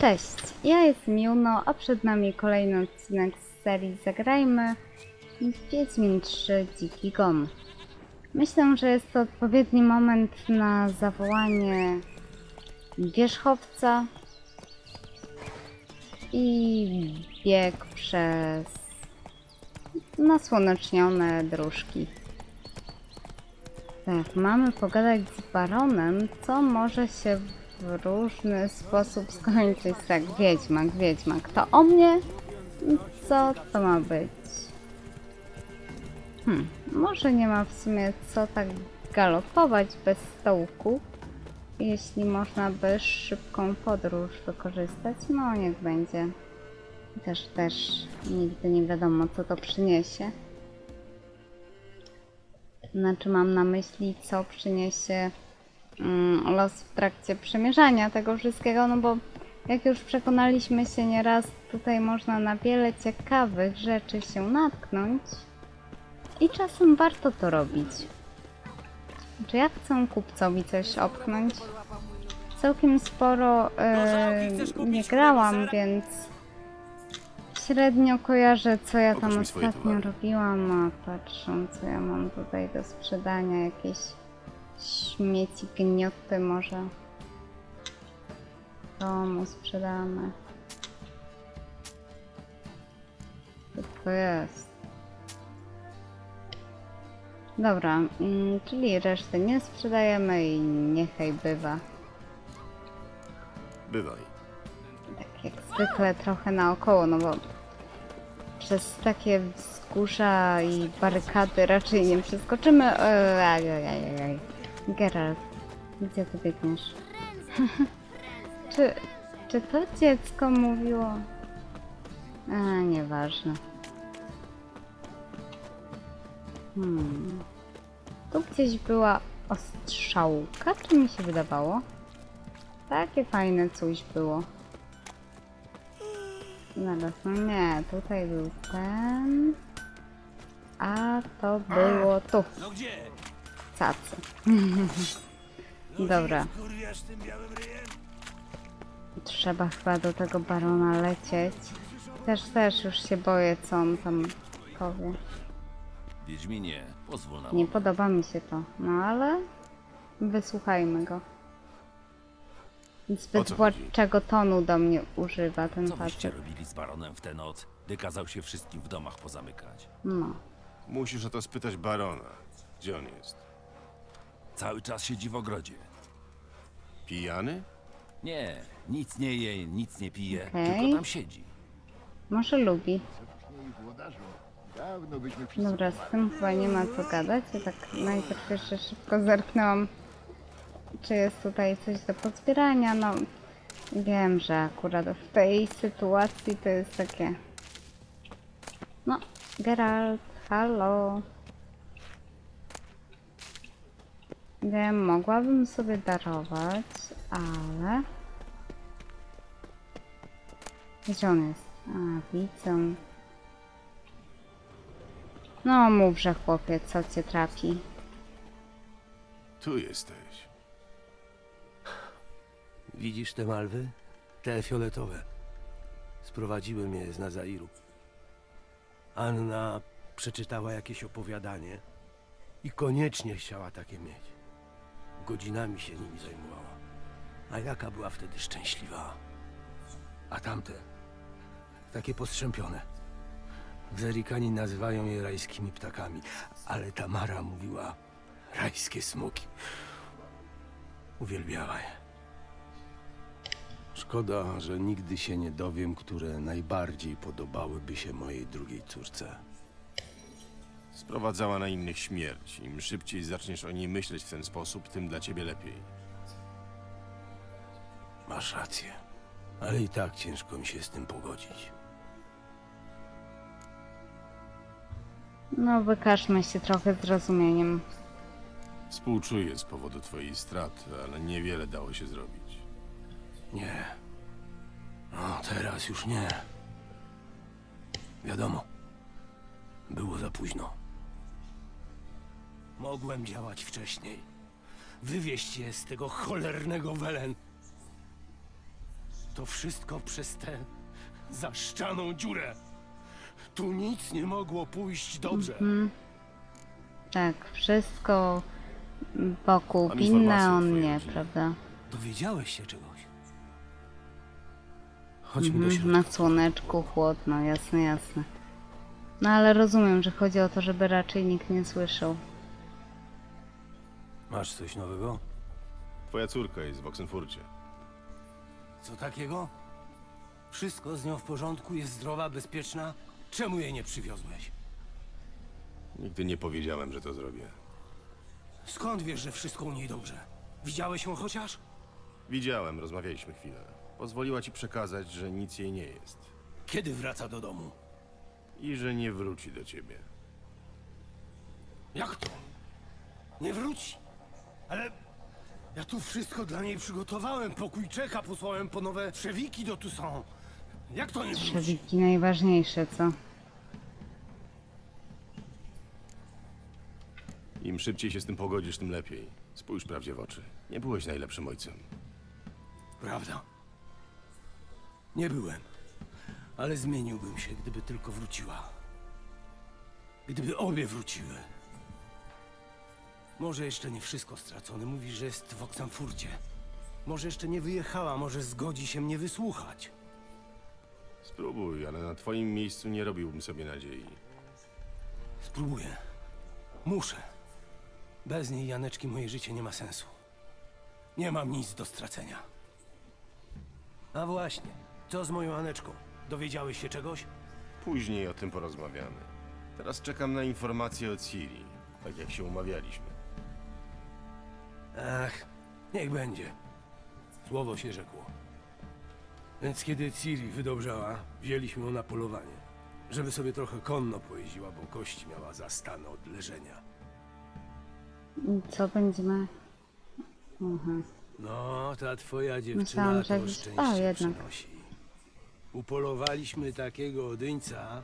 Cześć, ja jestem Juno, a przed nami kolejny odcinek z serii Zagrajmy w Wiedźmin 3 Dziki Gon. Myślę, że jest to odpowiedni moment na zawołanie wierzchowca i bieg przez nasłonecznione dróżki. Tak, mamy pogadać z baronem, co może się w różny sposób skończyć. Tak, wiedźmak, wiedźmak. To o mnie? Co to ma być? Hmm, może nie ma w sumie co tak galopować bez stołku. Jeśli można by szybką podróż wykorzystać, no niech będzie. Też, też nigdy nie wiadomo co to przyniesie. Znaczy mam na myśli, co przyniesie los w trakcie przemierzania tego wszystkiego, no bo jak już przekonaliśmy się nieraz, tutaj można na wiele ciekawych rzeczy się natknąć i czasem warto to robić. Czy ja chcę kupcowi coś opchnąć? Całkiem sporo e, nie grałam, więc średnio kojarzę, co ja tam ostatnio robiłam, a patrzą, co ja mam tutaj do sprzedania, jakieś śmieci, gnioty może. To mu sprzedamy. Co to jest? Dobra, mm, czyli reszty nie sprzedajemy i niechaj bywa. Bywaj. Tak jak zwykle trochę naokoło, no bo przez takie wzgórza i barykady raczej nie przeskoczymy. Aj. Geralt, gdzie ty biegniesz? czy, czy to dziecko mówiło? A, nieważne. Hmm. Tu gdzieś była ostrzałka, czy mi się wydawało? Takie fajne coś było. Zaraz, no nie, tutaj był ten. A to było tu. No gdzie? Cacy. Dobra. Trzeba chyba do tego barona lecieć. Też, też już się boję, co on tam powie. Wiedźminie, pozwól nam. Nie podoba mi się to, no ale wysłuchajmy go. O Zbyt co władczego tonu do mnie używa ten Co byście facet. robili z baronem w tę noc, gdy kazał się wszystkim w domach pozamykać? No. Musisz o to spytać barona. Gdzie on jest? Cały czas siedzi w ogrodzie. Pijany? Nie, nic nie je, nic nie pije, Okej. tylko tam siedzi. Może lubi. Dobra, z tym chyba nie ma co gadać. Ja tak najpierw jeszcze szybko zerknęłam, czy jest tutaj coś do pozbierania. No, wiem, że akurat w tej sytuacji to jest takie... No, Geralt, halo. Wiem, mogłabym sobie darować, ale... Gdzie on jest? A, widzę. No mówże chłopie, co cię trapi. Tu jesteś. Widzisz te malwy? Te fioletowe. Sprowadziłem je z Nazairu. Anna przeczytała jakieś opowiadanie i koniecznie chciała takie mieć. Godzinami się nimi zajmowała. A jaka była wtedy szczęśliwa. A tamte, takie postrzępione. Zerikani nazywają je rajskimi ptakami, ale Tamara mówiła rajskie smoki. Uwielbiała je. Szkoda, że nigdy się nie dowiem, które najbardziej podobałyby się mojej drugiej córce. Sprowadzała na innych śmierć. Im szybciej zaczniesz o niej myśleć w ten sposób, tym dla ciebie lepiej. Masz rację. Ale i tak ciężko mi się z tym pogodzić. No wykażmy się trochę zrozumieniem. Współczuję z powodu twojej straty, ale niewiele dało się zrobić. Nie. No, teraz już nie. Wiadomo. Było za późno. Mogłem działać wcześniej. Wywieźć je z tego cholernego Welen. To wszystko przez tę zaszczaną dziurę. Tu nic nie mogło pójść dobrze. Tak, wszystko wokół Mam winne, informację o on twojej nie, rodzinie. prawda? Dowiedziałeś się czegoś? Chodźmy do Mhm, środka. na słoneczku, chłodno, jasne, jasne. No ale rozumiem, że chodzi o to, żeby raczej nikt nie słyszał. Masz coś nowego? Twoja córka jest w Oxenfurcie. Co takiego? Wszystko z nią w porządku, jest zdrowa, bezpieczna? Czemu jej nie przywiozłeś? Nigdy nie powiedziałem, że to zrobię. Skąd wiesz, że wszystko u niej dobrze? Widziałeś ją chociaż? Widziałem, rozmawialiśmy chwilę. Pozwoliła ci przekazać, że nic jej nie jest. Kiedy wraca do domu? I że nie wróci do ciebie. Jak to? Nie wróci. Ale ja tu wszystko dla niej przygotowałem. Pokój czeka, posłałem po nowe trzewiki do Toussaint. Jak to nie wróci? Trzewiki najważniejsze, co? Im szybciej się z tym pogodzisz, tym lepiej. Spójrz prawdzie w oczy. Nie byłeś najlepszym ojcem. Prawda. Nie byłem. Ale zmieniłbym się, gdyby tylko wróciła. Gdyby obie wróciły. Może jeszcze nie wszystko stracone. Mówi, że jest w Oksamfurcie. Może jeszcze nie wyjechała, może zgodzi się mnie wysłuchać. Spróbuj, ale na twoim miejscu nie robiłbym sobie nadziei. Spróbuję. Muszę. Bez niej, Janeczki, moje życie nie ma sensu. Nie mam nic do stracenia. A właśnie, co z moją Aneczką? Dowiedziałeś się czegoś? Później o tym porozmawiamy. Teraz czekam na informacje o Ciri, tak jak się umawialiśmy. Ach, niech będzie. Słowo się rzekło. Więc kiedy Ciri wydobrzała, wzięliśmy ją na polowanie. Żeby sobie trochę konno pojeździła, bo kości miała zastane od leżenia. Co będziemy... Mhm. No, ta twoja dziewczyna Myślałam, że to jakiś szczęście jednak. przynosi. Upolowaliśmy takiego odyńca,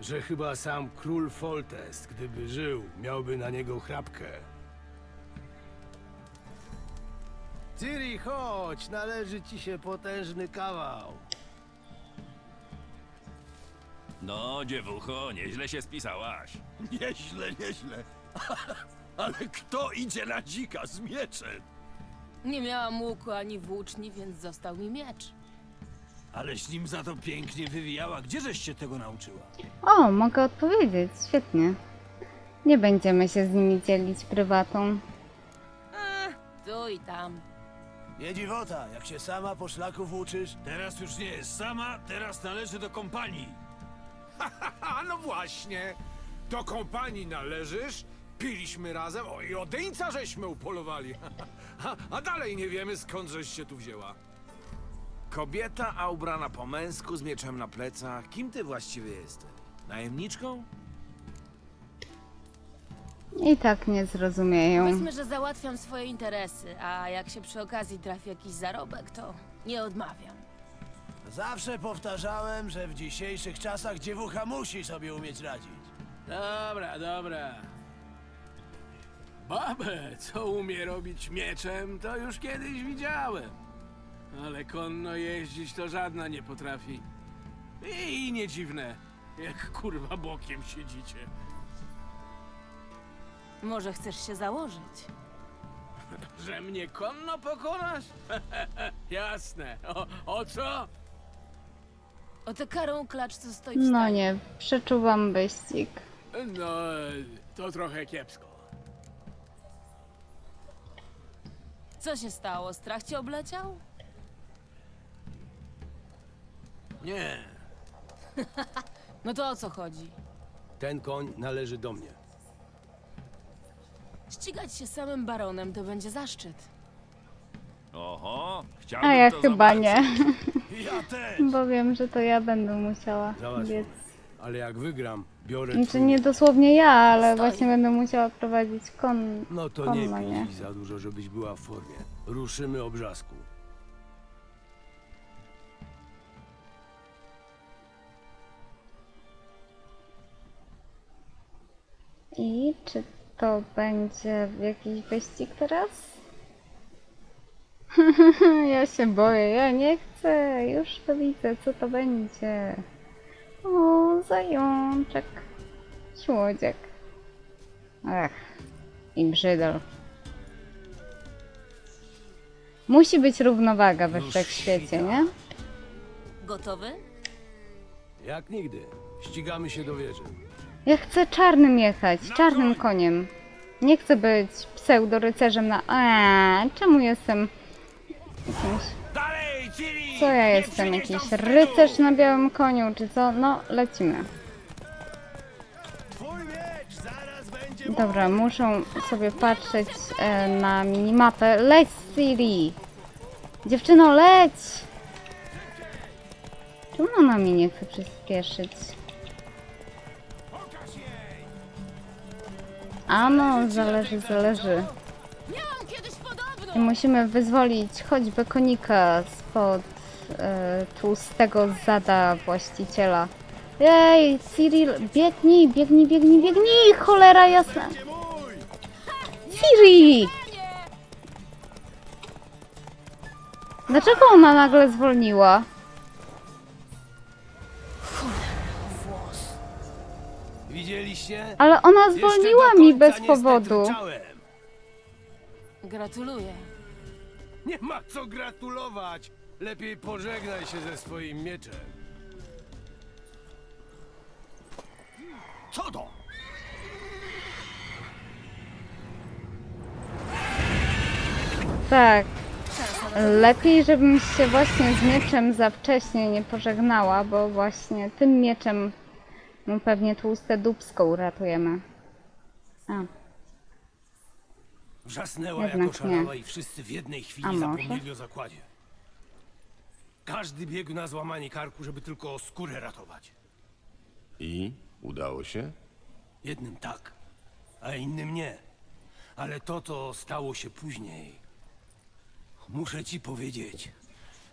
że chyba sam król Foltest, gdyby żył, miałby na niego chrapkę. Ciri, chodź, należy ci się potężny kawał. No, dziewucho, nieźle się spisałaś. Nieźle, nieźle. Ale kto idzie na dzika z mieczem? Nie miałam łuku ani włóczni, więc został mi miecz. Aleś nim za to pięknie wywijała. Gdzieżeś się tego nauczyła? O, mogę odpowiedzieć, świetnie. Nie będziemy się z nimi dzielić prywatą. Tu i tam. Nie dziwota, jak się sama po szlaku włóczysz. Teraz już nie jest sama, teraz należy do kompanii. A no właśnie, do kompanii należysz, piliśmy razem, o i odeńca żeśmy upolowali. A, a dalej nie wiemy skąd żeś się tu wzięła. Kobieta, a ubrana po męsku, z mieczem na plecach. Kim ty właściwie jesteś? Najemniczką? I tak nie zrozumieją. Powiedzmy, że załatwiam swoje interesy, a jak się przy okazji trafi jakiś zarobek, to nie odmawiam. Zawsze powtarzałem, że w dzisiejszych czasach dziewucha musi sobie umieć radzić. Dobra, dobra. Babę, co umie robić mieczem, to już kiedyś widziałem. Ale konno jeździć to żadna nie potrafi. I nie dziwne, jak kurwa bokiem siedzicie. Może chcesz się założyć? Że mnie konno pokonasz? Jasne. O, o co? O tę karą klacz, co stoi w No nie, przeczuwam wyścig. No, to trochę kiepsko. Co się stało? Strach cię obleciał? Nie. No to o co chodzi? Ten koń należy do mnie. Ścigać się samym baronem to będzie zaszczyt. Oho, chciałbym A ja to chyba zobaczyć. nie, Ja też. bo wiem, że to ja będę musiała biec. Ale jak wygram, biorę Znaczy twój nie dosłownie ja, ale Stoi. właśnie będę musiała prowadzić kon. No to konno, nie nie? pij za dużo, żebyś była w formie. Ruszymy obrzasku. I czy to będzie jakiś wyścig teraz? ja się boję, ja nie chcę. już to widzę, co to będzie. O, zajączek. Słodziek. Ech, i brzydol. Musi być równowaga we wszechświecie, nie? Gotowy? Jak nigdy. Ścigamy się do wieży. Ja chcę czarnym jechać, czarnym koniem. Nie chcę być pseudorycerzem na... Eee, czemu jestem jakimś... Co ja jestem? Jakiś rycerz na białym koniu, czy co? No, lecimy. Dobra, muszą sobie patrzeć e, na minimapę. Leć, Siri! Dziewczyno, leć! Czemu ona mi nie chce przyspieszyć? A no, zależy, zależy. I musimy wyzwolić choćby konika spod e, tłustego zada właściciela. Ej, Cyril, biegnij, biegnij, biegnij, biegnij, cholera jasna. Ciri! Dlaczego ona nagle zwolniła? Widzieliście? Ale ona Jeszcze zwolniła do mi końca bez powodu. Gratuluję. Nie ma co gratulować. Lepiej pożegnaj się ze swoim mieczem. Co to? Tak. Lepiej, żebym się właśnie z mieczem za wcześnie nie pożegnała, bo właśnie tym mieczem mu pewnie tłuste dubsko uratujemy. A, Wrzasnęła Jednak jako szalała nie. i wszyscy w jednej A chwili może? zapomnieli o zakładzie. Każdy biegł na złamanie karku, żeby tylko skórę ratować. I? Udało się? Jednym tak, a innym nie. Ale to, to stało się później. Muszę ci powiedzieć,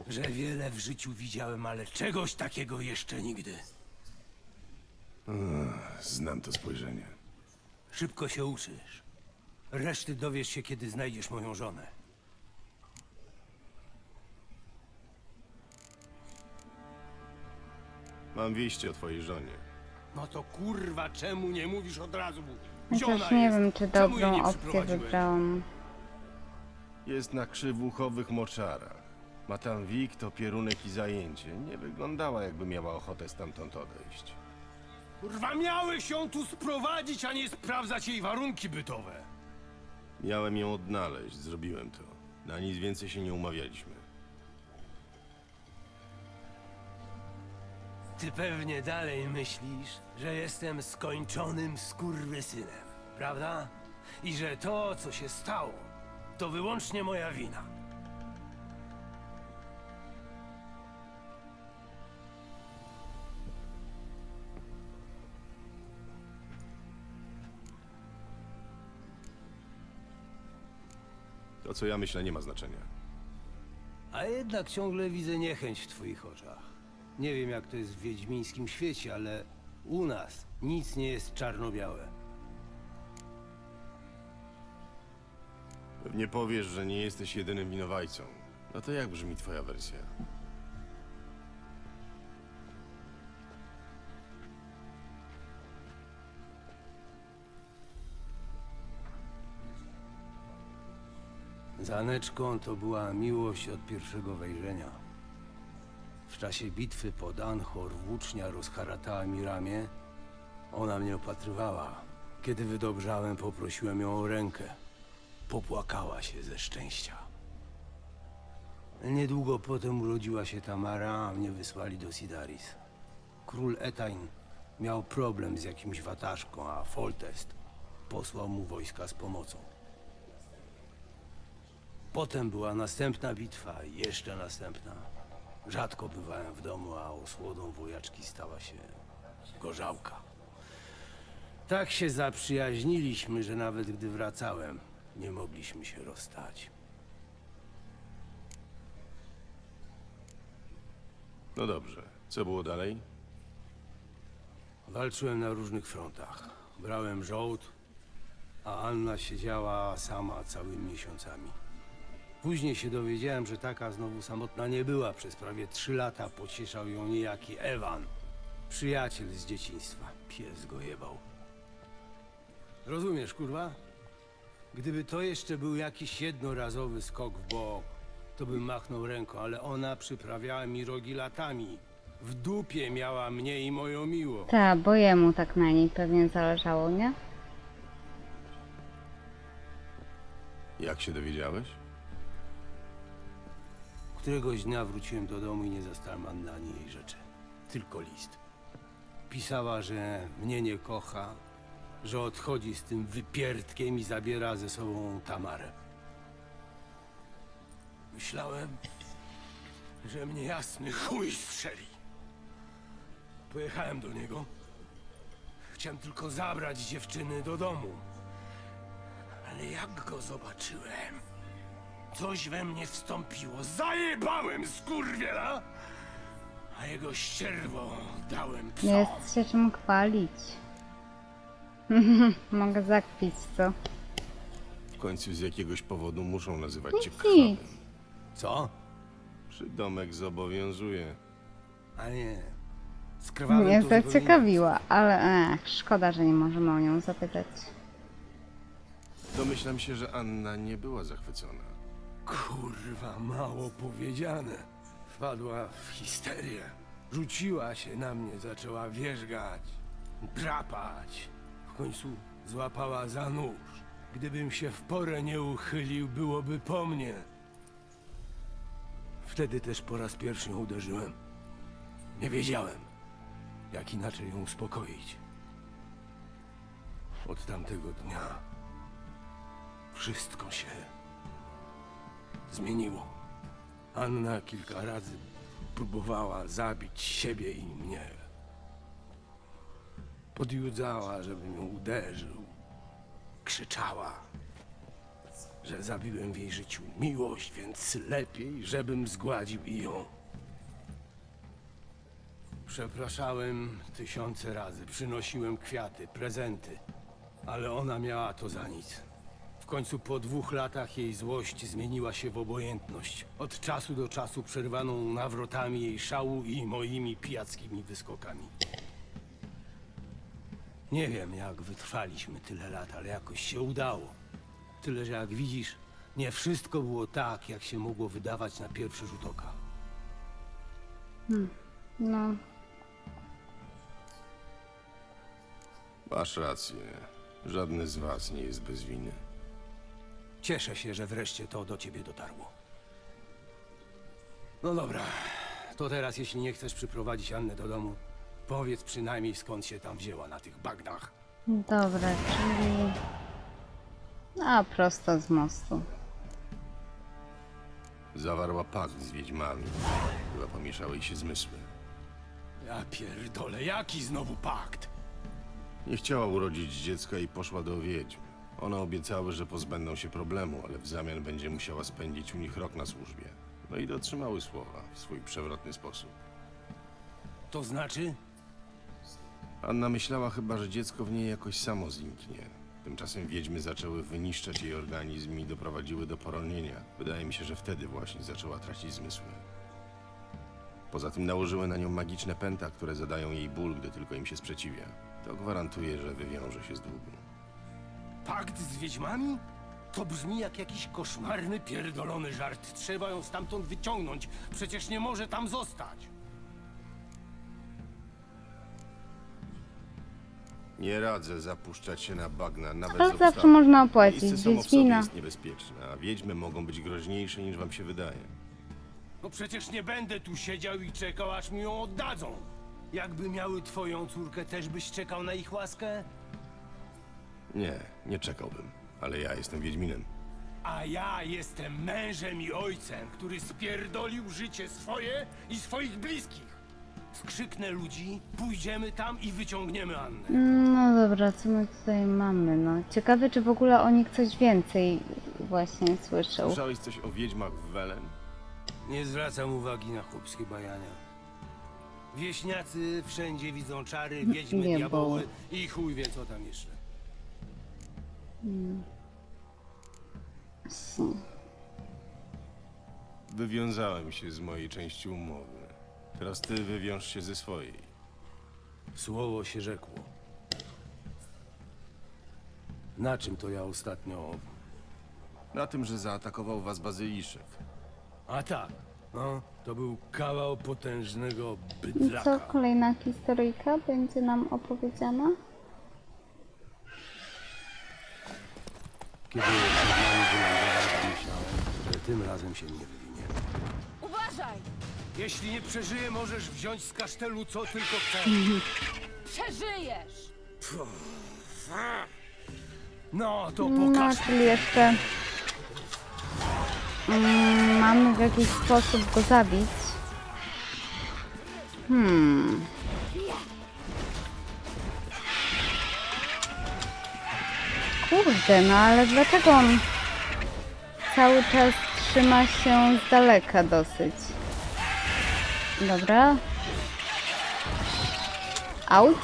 że wiele w życiu widziałem, ale czegoś takiego jeszcze nigdy. Znam to spojrzenie. Szybko się uczysz. Reszty dowiesz się, kiedy znajdziesz moją żonę. Mam wieści o twojej żonie. No to kurwa, czemu nie mówisz od razu? Gdzie chociaż ona nie jest? wiem, czy dobrą opcję wybrałam. Jest na krzywuchowych moczarach. Ma tam wik, to pierunek i zajęcie. Nie wyglądała, jakby miała ochotę stamtąd odejść. Kurwa, miałeś ją tu sprowadzić, a nie sprawdzać jej warunki bytowe. Miałem ją odnaleźć, zrobiłem to. Na nic więcej się nie umawialiśmy. Ty pewnie dalej myślisz, że jestem skończonym skurwysynem, prawda? I że to, co się stało, to wyłącznie moja wina. To, co ja myślę, nie ma znaczenia. A jednak ciągle widzę niechęć w twoich oczach. Nie wiem, jak to jest w wiedźmińskim świecie, ale u nas nic nie jest czarno-białe. Pewnie powiesz, że nie jesteś jedynym winowajcą. No to jak brzmi twoja wersja? Z Aneczką to była miłość od pierwszego wejrzenia. W czasie bitwy pod Anhor włócznia rozharatała mi ramię. Ona mnie opatrywała. Kiedy wydobrzałem, poprosiłem ją o rękę. Popłakała się ze szczęścia. Niedługo potem urodziła się Tamara, a mnie wysłali do Sidaris. Król Etain miał problem z jakimś wataszką, a Foltest posłał mu wojska z pomocą. Potem była następna bitwa i jeszcze następna. Rzadko bywałem w domu, a osłodą wojaczki stała się gorzałka. Tak się zaprzyjaźniliśmy, że nawet gdy wracałem, nie mogliśmy się rozstać. No dobrze. Co było dalej? Walczyłem na różnych frontach. Brałem żołd, a Anna siedziała sama całymi miesiącami. Później się dowiedziałem, że taka znowu samotna nie była. Przez prawie trzy lata pocieszał ją niejaki Ewan. Przyjaciel z dzieciństwa. Pies go jebał. Rozumiesz, kurwa? Gdyby to jeszcze był jakiś jednorazowy skok w bok, to bym machnął ręką, ale ona przyprawiała mi rogi latami. W dupie miała mnie i moją miło. Ta, bo jemu tak na niej pewnie zależało, nie? Jak się dowiedziałeś? Któregoś dnia wróciłem do domu i nie zastałem Anny ani jej rzeczy. Tylko list. Pisała, że mnie nie kocha, że odchodzi z tym wypierdkiem i zabiera ze sobą Tamarę. Myślałem, że mnie jasny chuj strzeli. Pojechałem do niego. Chciałem tylko zabrać dziewczyny do domu. Ale jak go zobaczyłem, coś we mnie wstąpiło. Zajebałem skurwiela! A jego ścierwo dałem psom. Jest się czym chwalić. Mogę zakpić, co? W końcu z jakiegoś powodu muszą nazywać cię Nic, krwawym. nic. Co? Przydomek zobowiązuje. A nie. Z krwawym Mnie to zupełnie zaciekawiła, ale ech, szkoda, że nie możemy o nią zapytać. Domyślam się, że Anna nie była zachwycona. Kurwa, mało powiedziane. Wpadła w histerię. Rzuciła się na mnie, zaczęła wierzgać, drapać. W końcu złapała za nóż. Gdybym się w porę nie uchylił, byłoby po mnie. Wtedy też po raz pierwszy ją uderzyłem. Nie wiedziałem, jak inaczej ją uspokoić. Od tamtego dnia wszystko się zmieniło. Anna kilka razy próbowała zabić siebie i mnie. Podjudzała, żebym ją uderzył. Krzyczała, że zabiłem w jej życiu miłość, więc lepiej, żebym zgładził i ją. Przepraszałem tysiące razy, przynosiłem kwiaty, prezenty, ale ona miała to za nic. W końcu po dwóch latach jej złość zmieniła się w obojętność. Od czasu do czasu przerwaną nawrotami jej szału i moimi pijackimi wyskokami. Nie wiem, jak wytrwaliśmy tyle lat, ale jakoś się udało. Tyle, że jak widzisz, nie wszystko było tak, jak się mogło wydawać na pierwszy rzut oka. No, Masz rację. Żadny z was nie jest bez winy. Cieszę się, że wreszcie to do ciebie dotarło. No dobra, to teraz jeśli nie chcesz przyprowadzić Annę do domu, powiedz przynajmniej skąd się tam wzięła na tych bagnach. dobra, czyli... A, prosto z mostu. Zawarła pakt z wiedźmami. Chyba pomieszały jej się zmysły. Ja pierdolę, jaki znowu pakt? Nie chciała urodzić dziecka i poszła do wiedźm. One obiecały, że pozbędą się problemu, ale w zamian będzie musiała spędzić u nich rok na służbie. No i dotrzymały słowa w swój przewrotny sposób. To znaczy? Anna myślała chyba, że dziecko w niej jakoś samo zniknie. Tymczasem wiedźmy zaczęły wyniszczać jej organizm i doprowadziły do poronienia. Wydaje mi się, że wtedy właśnie zaczęła tracić zmysły. Poza tym nałożyły na nią magiczne pęta, które zadają jej ból, gdy tylko im się sprzeciwia. To gwarantuje, że wywiąże się z długu. Pakt z wiedźmami? To brzmi jak jakiś koszmarny, pierdolony żart. Trzeba ją stamtąd wyciągnąć. Przecież nie może tam zostać. Nie radzę zapuszczać się na bagna, nawet Ale z zawsze obstawą. można opłacić Miejsce samo w sobie Wiedźmina. jest niebezpieczne, a wiedźmy mogą być groźniejsze niż wam się wydaje. No przecież nie będę tu siedział i czekał, aż mi ją oddadzą. Jakby miały twoją córkę, też byś czekał na ich łaskę? Nie, nie czekałbym, ale ja jestem wiedźminem. A ja jestem mężem i ojcem, który spierdolił życie swoje i swoich bliskich. Skrzyknę ludzi, pójdziemy tam i wyciągniemy Annę. No dobra, co my tutaj mamy? No, ciekawe, czy w ogóle o nich coś więcej właśnie słyszał. Słyszałeś coś o wiedźmach w Welen? Nie zwracam uwagi na chłopskie bajania. Wieśniacy wszędzie widzą czary, wiedźmy, Nie, diaboły i chuj wie co tam jeszcze. Wywiązałem się z mojej części umowy. Teraz ty wywiąż się ze swojej. Słowo się rzekło. Na czym to ja ostatnio... Na tym, że zaatakował was bazyliszek. A tak, no, to był kawał potężnego I co, bydlaka. kolejna historyjka będzie nam opowiedziana? Kiedy przed nami wylądował, myślałem, że tym razem się nie wywinie. Uważaj! Jeśli nie przeżyję, możesz wziąć z kasztelu co tylko chcesz. Przeżyjesz! No, to No, pokaż. czyli jeszcze mm, mamy w jakiś sposób go zabić. Hmm. Kurde, no ale dlaczego on cały czas trzyma się z daleka dosyć? Dobra. Auć.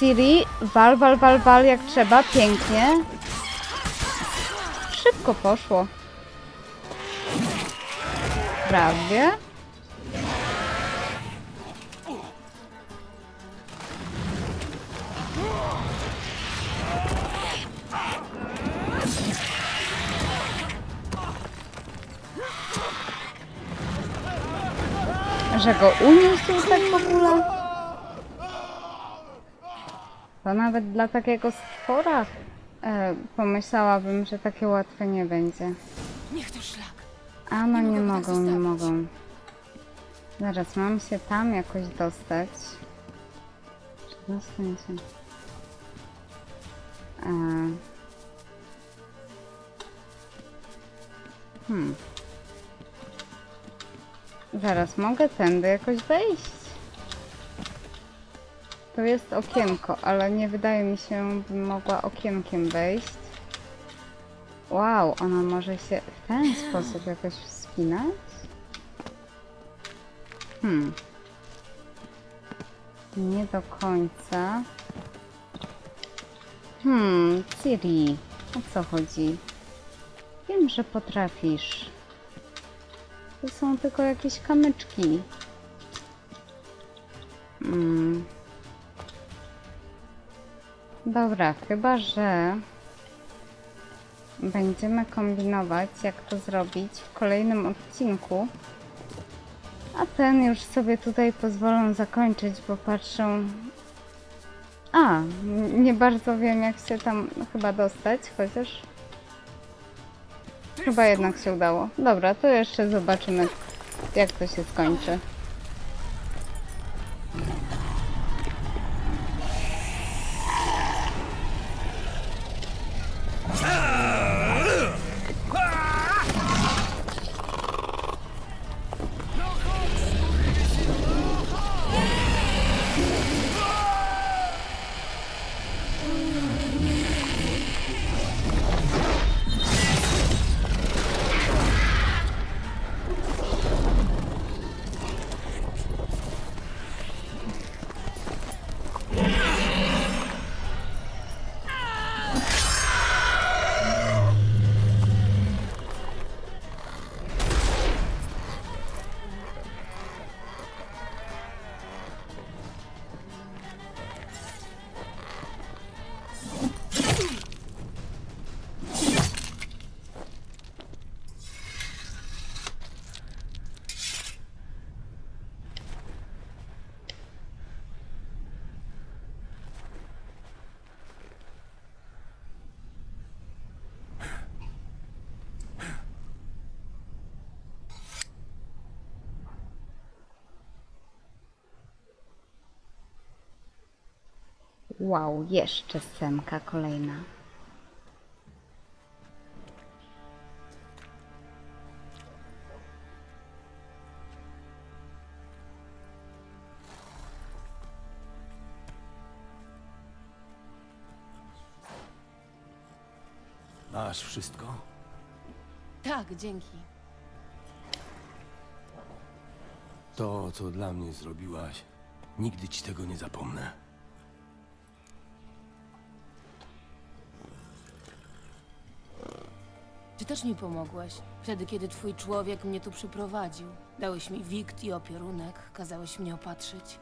Ciri, wal, wal, wal, wal jak trzeba, pięknie. Szybko poszło. Prawie. Że go uniósł tak w ogóle? To nawet dla takiego stwora e, pomyślałabym, że takie łatwe nie będzie. Niech to szlak. A no Nie nie tak mogą, nie mogą. Zaraz, mam się tam jakoś dostać. Dostań się? E... Hmm. Zaraz, mogę tędy jakoś wejść? Tu jest okienko, ale nie wydaje mi się, bym mogła okienkiem wejść. Wow, ona może się w ten sposób jakoś wspinać? Hmm. Nie do końca. Hmm, Ciri, o co chodzi? Wiem, że potrafisz. To są tylko jakieś kamyczki. Hmm. Dobra, chyba że będziemy kombinować, jak to zrobić w kolejnym odcinku. A ten już sobie tutaj pozwolę zakończyć, bo patrzę. A, nie bardzo wiem, jak się tam chyba dostać, chociaż. Chyba jednak się udało. Dobra, to jeszcze zobaczymy, jak to się skończy. Wow, jeszcze scenka kolejna. Masz wszystko? Tak, dzięki. To, co dla mnie zrobiłaś, nigdy ci tego nie zapomnę. Ty też mi pomogłeś. Wtedy, kiedy twój człowiek mnie tu przyprowadził. Dałeś mi wikt i opierunek, kazałeś mnie opatrzyć.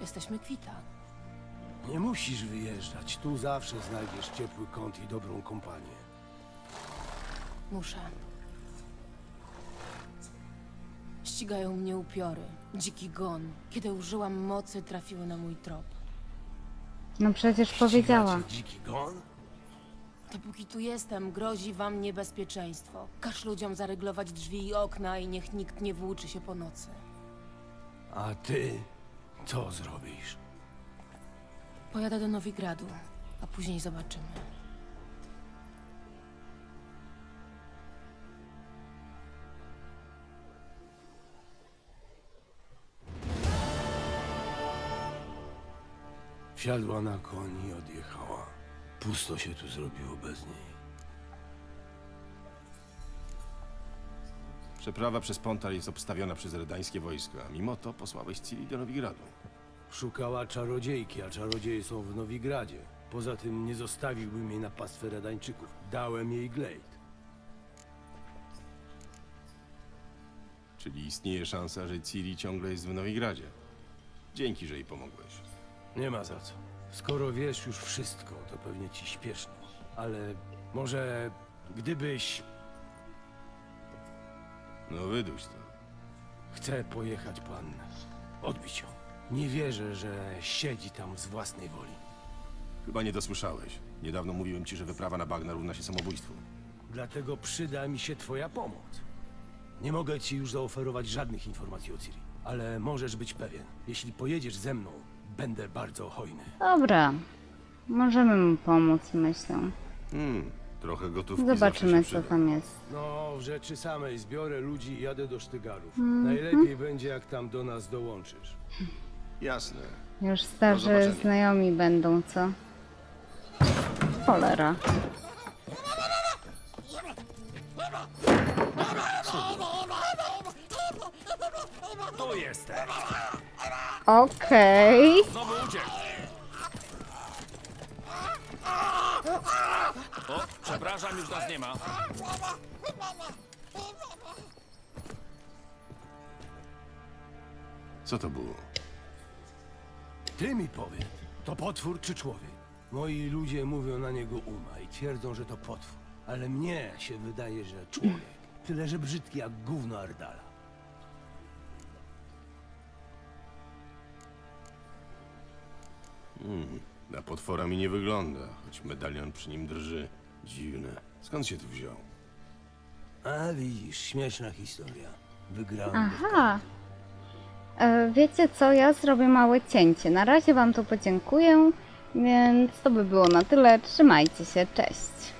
Jesteśmy kwita. Nie musisz wyjeżdżać. Tu zawsze znajdziesz ciepły kąt i dobrą kompanię. Muszę. Ścigają mnie upiory, dziki gon. Kiedy użyłam mocy, trafiły na mój trop. No przecież powiedziała. Ścigacie dziki gon? Dopóki tu jestem, grozi wam niebezpieczeństwo. Każ ludziom zaryglować drzwi i okna i niech nikt nie włóczy się po nocy. A ty co zrobisz? Pojadę do Nowigradu, a później zobaczymy. Wsiadła na koń i odjechała. Pusto się tu zrobiło bez niej. Przeprawa przez Pontar jest obstawiona przez redańskie wojska. a Mimo to posłałeś Ciri do Nowigradu. Szukała czarodziejki, a czarodzieje są w Nowigradzie. Poza tym nie zostawiłbym jej na pastwę Redańczyków. Dałem jej glejt. Czyli istnieje szansa, że Ciri ciągle jest w Nowigradzie. Dzięki, że jej pomogłeś. Nie ma za co. Skoro wiesz już wszystko, to pewnie ci śpieszno. Ale może gdybyś... No wyduś to. Chcę pojechać po Annę. Odbić ją. Nie wierzę, że siedzi tam z własnej woli. Chyba nie dosłyszałeś. Niedawno mówiłem ci, że wyprawa na bagna równa się samobójstwu. Dlatego przyda mi się twoja pomoc. Nie mogę ci już zaoferować żadnych informacji o Ciri, ale możesz być pewien, jeśli pojedziesz ze mną, będę bardzo hojny. Dobra. Możemy mu pomóc, myślę. Hmm, trochę gotówki Zobaczymy, zawsze się co przyda. tam jest. No, w rzeczy samej zbiorę ludzi i jadę do Sztygarów. Mhm. Najlepiej będzie, jak tam do nas dołączysz. Jasne. Już starzy zobaczenia. znajomi będą, co? Cholera. Tu jesteś! Okej. Znowu uciekł! O, przepraszam, już nas nie ma. Co to było? Ty mi powiedz, to potwór czy człowiek? Moi ludzie mówią na niego Uma i twierdzą, że to potwór. Ale mnie się wydaje, że człowiek. Tyle, że brzydki jak gówno Ardala. Na potwora mi nie wygląda, choć medalion przy nim drży. Dziwne. Skąd się tu wziął? A widzisz, śmieszna historia. Wygrałem. Aha. E, Wiecie co, ja zrobię małe cięcie. Na razie Wam tu podziękuję, więc to by było na tyle. Trzymajcie się, cześć.